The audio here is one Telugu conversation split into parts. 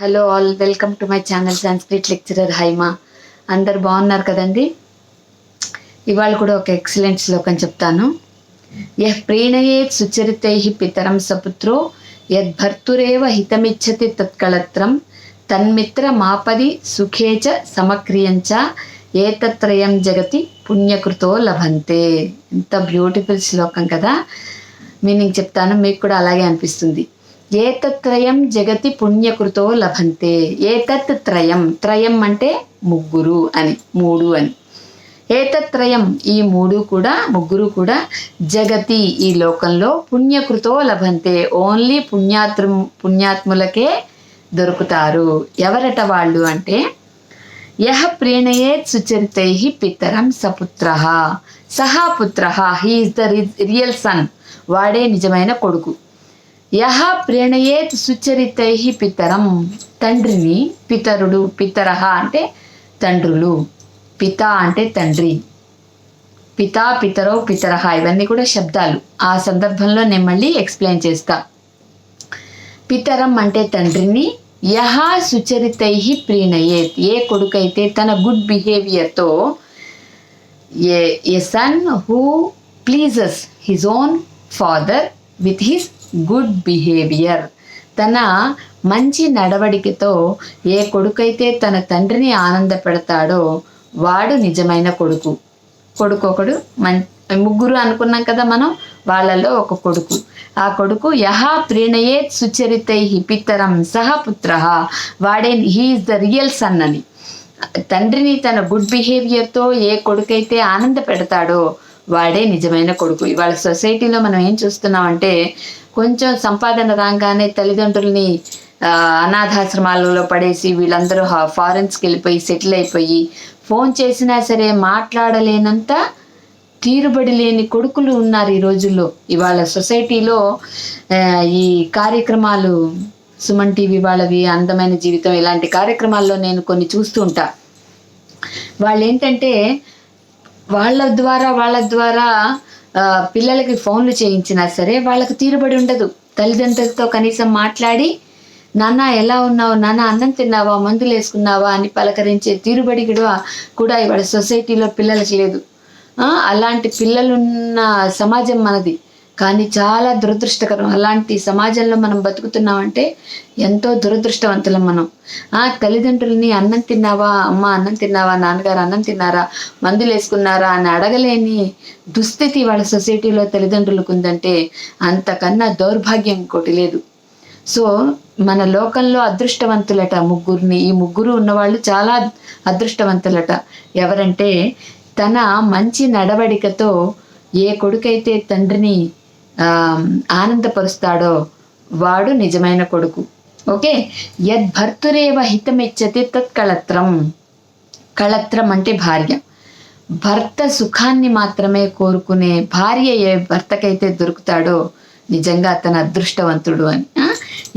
Hello all welcome to my channel Sanskrit lecturer Haima అందరు బాగున్నారు కదండి? ఇవాళ కూడా ఒక ఎక్సలెంట్ శ్లోకం చెప్తాను. యహ్ ప్రీణయేత్ సుచరితై పితరం సపుత్రో యద్భర్తురేవ హితమిచ్చతి తత్కళత్రం తన్మిత్ర మాపది సుఖే చ సమక్రియంచ ఏతత్రయం జగతి పుణ్యకృతో లభంతే. ఎంత బ్యూటిఫుల్ శ్లోకం కదా? మీనింగ్ చెప్తాను మీకు కూడా అలాగే అనిపిస్తుంది. ఏతత్రయం జగతి పుణ్యకృతో లభంతే. ఏతత్ త్రయం. త్రయం అంటే ముగ్గురు అని మూడు అని. ఏతత్రయం ఈ మూడు కూడా ముగ్గురు కూడా జగతి ఈ లోకంలో పుణ్యకృతో లభంతే. ఓన్లీ పుణ్యాత్మ పుణ్యాత్ములకే దొరుకుతారు. ఎవరట వాళ్ళు అంటే యహ ప్రీణయేత్ సుచరితై పితరం సపుత్ర. సహా పుత్ర. He is the real son. వాడే నిజమైన కొడుకు. యహ ప్రేణయేత్ సుచరితై పితరం. తండ్రిని పితరుడు పితర అంటే తండ్రులు పిత అంటే తండ్రి. పితా పితరో పితరహ ఇవన్నీ కూడా శబ్దాలు. ఆ సందర్భంలో నేను మళ్ళీ ఎక్స్ప్లెయిన్ చేస్తా. పితరం అంటే తండ్రిని యహ సుచరితై ప్రీణయేత్. ఏ కొడుకైతే తన good బిహేవియర్తో a a son who pleases his own father with his good behaviour తన మంచి నడవడికతో ఏ కొడుకైతే తన తండ్రిని ఆనంద పెడతాడో వాడు నిజమైన కొడుకు. కొడుకు ఒకడు మం ముగ్గురు అనుకున్నాం కదా మనం వాళ్ళలో ఒక కొడుకు. ఆ కొడుకు యహ ప్రీణయే సుచరితై పితరం సహ పుత్ర. వాడే హీఈస్ ద రియల్ సన్ అని. తండ్రిని తన గుడ్ బిహేవియర్తో ఏ కొడుకైతే ఆనంద పెడతాడో వాడే నిజమైన కొడుకు. ఇవాళ సొసైటీలో మనం ఏం చూస్తున్నామంటే కొంచెం సంపాదన రాగానే తల్లిదండ్రుల్ని అనాథాశ్రమాలలో పడేసి వీళ్ళందరూ ఫారెన్స్కి వెళ్ళిపోయి సెటిల్ అయిపోయి ఫోన్ చేసినా సరే మాట్లాడలేనంత తీరుబడి లేని కొడుకులు ఉన్నారు ఈ రోజుల్లో. ఇవాళ సొసైటీలో ఈ కార్యక్రమాలు సుమన్ టీవీ వాళ్ళవి అందమైన జీవితం ఇలాంటి కార్యక్రమాల్లో నేను కొన్ని చూస్తూ ఉంటా. వాళ్ళు ఏంటంటే వాళ్ళ ద్వారా వాళ్ళ ద్వారా పిల్లలకి ఫోన్లు చేయించినా సరే వాళ్ళకి తీరుబడి ఉండదు. తల్లిదండ్రులతో కనీసం మాట్లాడి నాన్న ఎలా ఉన్నావు? నాన్న అన్నం తిన్నావా? మందులు వేసుకున్నావా? అని పలకరించే తీరుబడి కూడా కూడా ఇవాళ సొసైటీలో పిల్లలకి లేదు. అలాంటి పిల్లలున్న సమాజం మనది. కానీ చాలా దురదృష్టకరం. అలాంటి సమాజంలో మనం బతుకుతున్నామంటే ఎంతో దురదృష్టవంతులం మనం. ఆ తల్లిదండ్రులని అన్నం తిన్నావా? అమ్మ అన్నం తిన్నావా? నాన్నగారు అన్నం తిన్నారా? మందులు వేసుకున్నారా? అని అడగలేని దుస్థితి వాళ్ళ సొసైటీలో తల్లిదండ్రులకు ఉందంటే అంతకన్నా దౌర్భాగ్యం ఇంకోటి లేదు. సో మన లోకంలో అదృష్టవంతులట ముగ్గురిని. ఈ ముగ్గురు ఉన్నవాళ్ళు చాలా అదృష్టవంతులట. ఎవరంటే తన మంచి నడవడికతో ఏ కొడుకైతే తండ్రిని ఆనందపరుస్తాడో వాడు నిజమైన కొడుకు. ఓకే? యద్భర్తురేవ హితమిచ్చతి తత్ కళత్రం కళత్రం అంటే భార్య. భర్త సుఖాన్ని మాత్రమే కోరుకునే భార్య ఏ భర్తకైతే దొరుకుతాడో నిజంగా అతను అదృష్టవంతుడు అని.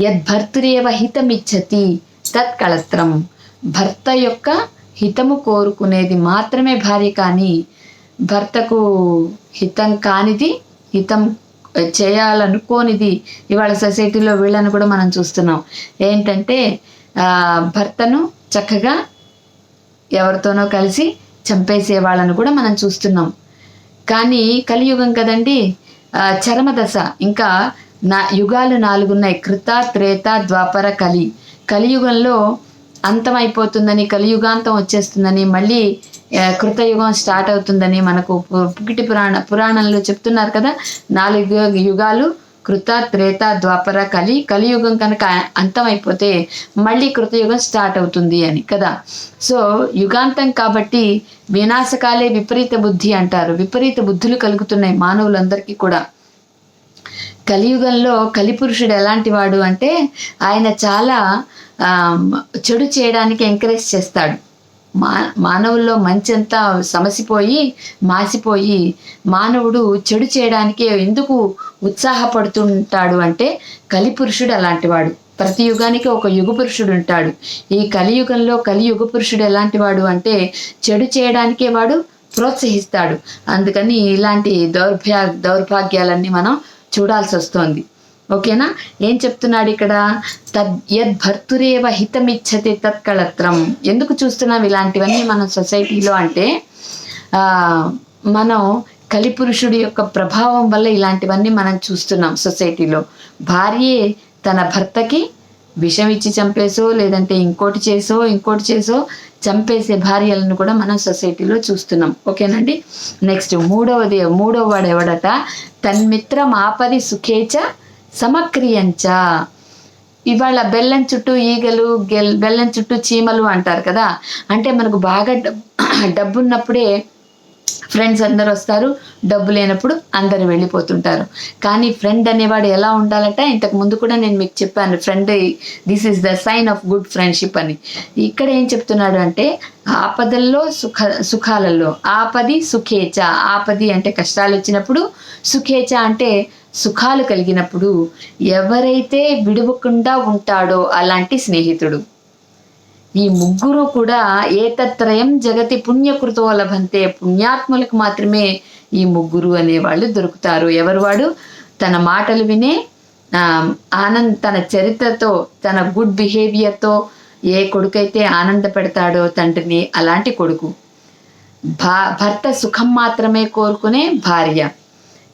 యద్ యద్భర్తురేవ హితమిచ్చతి తత్ కళత్రం భర్త యొక్క హితము కోరుకునేది మాత్రమే భార్య కానీ భర్తకు హితం కానిది హితం చేయాలనుకోనిది ఇవాళ సొసైటీలో వీళ్ళని కూడా మనం చూస్తున్నాం. ఏంటంటే భర్తను చక్కగా ఎవరితోనో కలిసి చంపేసే వాళ్ళను కూడా మనం చూస్తున్నాం. కానీ కలియుగం కదండి చరమదశ ఇంకా నా యుగాలు నాలుగున్నాయి. కృత త్రేత ద్వాపర కలి. కలియుగంలో అంతం అయిపోతుందని కలియుగాంతం వచ్చేస్తుందని మళ్ళీ కృతయుగం స్టార్ట్ అవుతుందని మనకు పుకిటి పురాణ పురాణంలో చెప్తున్నారు కదా. నాలుగు యుగాలు కృత త్రేత ద్వాపర కలి కలియుగం కనుక అంతం అయిపోతే మళ్ళీ కృతయుగం స్టార్ట్ అవుతుంది అని కదా. సో యుగాంతం కాబట్టి వినాశకాలే విపరీత బుద్ధి అంటారు. విపరీత బుద్ధులు కలుగుతున్నాయి మానవులందరికీ కూడా. కలియుగంలో కలిపురుషుడు ఎలాంటి వాడు అంటే ఆయన చాలా చెడు చేయడానికి ఎంకరేజ్ చేస్తాడు. మా మానవుల్లో మంచంతా సమసిపోయి మాసిపోయి మానవుడు చెడు చేయడానికి ఎందుకు ఉత్సాహపడుతుంటాడు అంటే కలిపురుషుడు అలాంటివాడు. ప్రతి యుగానికి ఒక యుగ పురుషుడు ఉంటాడు. ఈ కలియుగంలో కలియుగ పురుషుడు ఎలాంటి వాడు అంటే చెడు చేయడానికే వాడు ప్రోత్సహిస్తాడు. అందుకని ఇలాంటి దౌర్భ్యా దౌర్భాగ్యాలన్నీ మనం చూడాల్సి వస్తోంది ఓకేనా? ఏం చెప్తున్నాడు ఇక్కడ? తద్ యద్ భర్తురేవ హితమిచ్చతి తత్కళత్రం. ఎందుకు చూస్తున్నాం ఇలాంటివన్నీ మనం సొసైటీలో అంటే ఆ, మనం కలిపురుషుడి యొక్క ప్రభావం వల్ల ఇలాంటివన్నీ మనం చూస్తున్నాం సొసైటీలో. భార్యే తన భర్తకి విషం ఇచ్చి చంపేసో లేదంటే ఇంకోటి చేసో ఇంకోటి చేసో చంపేసే భార్యలను కూడా మనం సొసైటీలో చూస్తున్నాం. ఓకేనండి? నెక్స్ట్ మూడవది మూడవ వాడు ఎవడట? తన్మిత్రం ఆపది సుఖేచ సమక్రియంచ. ఇవాళ బెల్లం చుట్టూ ఈగలు గెల్ బెల్లం చుట్టూ చీమలు అంటారు కదా? అంటే మనకు బాగా డబ్బు ఉన్నప్పుడే ఫ్రెండ్స్ అందరు వస్తారు డబ్బు లేనప్పుడు అందరు వెళ్ళిపోతుంటారు. కానీ ఫ్రెండ్ అనేవాడు ఎలా ఉండాలంటే ఇంతకు ముందు కూడా నేను మీకు చెప్పాను friend this is the sign of good friendship అని. ఇక్కడ ఏం చెప్తున్నాడు అంటే ఆపదల్లో సుఖ సుఖాలలో ఆపది సుఖేచ ఆపది అంటే కష్టాలు వచ్చినప్పుడు సుఖేచ అంటే సుఖాలు కలిగినప్పుడు ఎవరైతే విడవకుండా ఉంటాడో అలాంటి స్నేహితుడు. ఈ ముగ్గురు కూడా ఏతత్రయం జగతి పుణ్యకృతో లభంతే పుణ్యాత్ములకు మాత్రమే ఈ ముగ్గురు అనేవాళ్ళు దొరుకుతారు. ఎవరు వాడు? తన మాటలు వినే ఆనంద్ తన చరిత్రతో తన గుడ్ బిహేవియర్తో ఏ కొడుకైతే ఆనంద పెడతాడో తండ్రిని అలాంటి కొడుకు. భా భర్త సుఖం మాత్రమే కోరుకునే భార్య.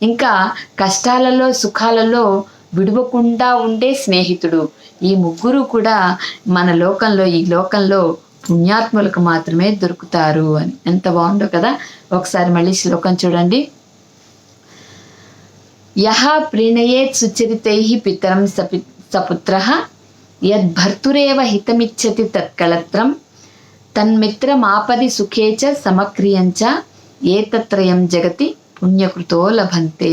ఇంకా కష్టాలలో సుఖాలలో విడవకుండా ఉండే స్నేహితుడు. ఈ ముగ్గురు కూడా మన లోకంలో ఈ లోకంలో పుణ్యాత్ములకు మాత్రమే దొరుకుతారు అని. ఎంత బాగుందో కదా? ఒకసారి మళ్ళీ శ్లోకం చూడండి. యహ ప్రీణయేత్ సుచరితై పితరం సపి సపుత్ర యద్భర్తురేవ హితమిచ్చతి తత్కళత్రం తన్మిత్రమాపది సుఖే చ సమక్రియంచ ఏతత్రయం జగతి పుణ్యకృతో లభంతే.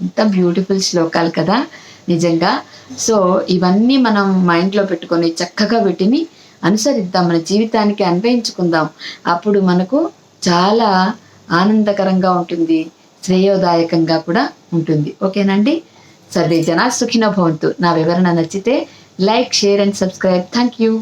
ఇంత బ్యూటిఫుల్ శ్లోకాలు కదా? నిజంగా. సో ఇవన్నీ మనం మైండ్లో పెట్టుకొని చక్కగా వీటిని అనుసరిద్దాం మన జీవితానికి అన్వయించుకుందాం. అప్పుడు మనకు చాలా ఆనందకరంగా ఉంటుంది శ్రేయోదాయకంగా కూడా ఉంటుంది. ఓకేనండి సర్వే జనా సుఖినో భవంతు. నా వివరణ నచ్చితే like share and subscribe. Thank you